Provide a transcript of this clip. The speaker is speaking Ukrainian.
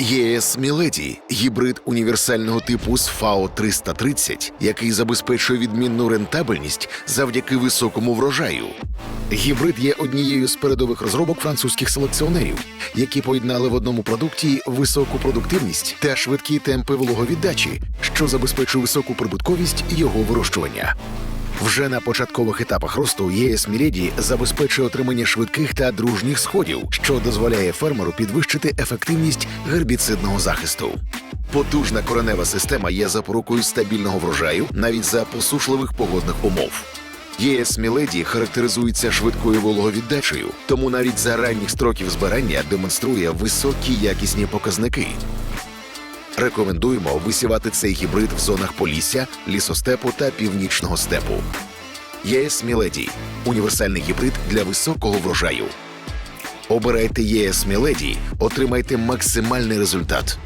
ЄС Міледі гібрид універсального типу з ФАО 330, який забезпечує відмінну рентабельність завдяки високому врожаю. Гібрид є однією з передових розробок французьких селекціонерів, які поєднали в одному продукті високу продуктивність та швидкі темпи вологовіддачі, що забезпечує високу прибутковість його вирощування. Вже на початкових етапах росту ЄС Міреді забезпечує отримання швидких та дружніх сходів, що дозволяє фермеру підвищити ефективність гербіцидного захисту. Потужна коренева система є запорукою стабільного врожаю навіть за посушливих погодних умов. ЄС Міледі характеризується швидкою вологовіддачею, тому навіть за ранніх строків збирання демонструє високі якісні показники. Рекомендуємо висівати цей гібрид в зонах полісся, лісостепу та північного степу. ЄС Міледі універсальний гібрид для високого врожаю. Обирайте ЄС Міледі, отримайте максимальний результат.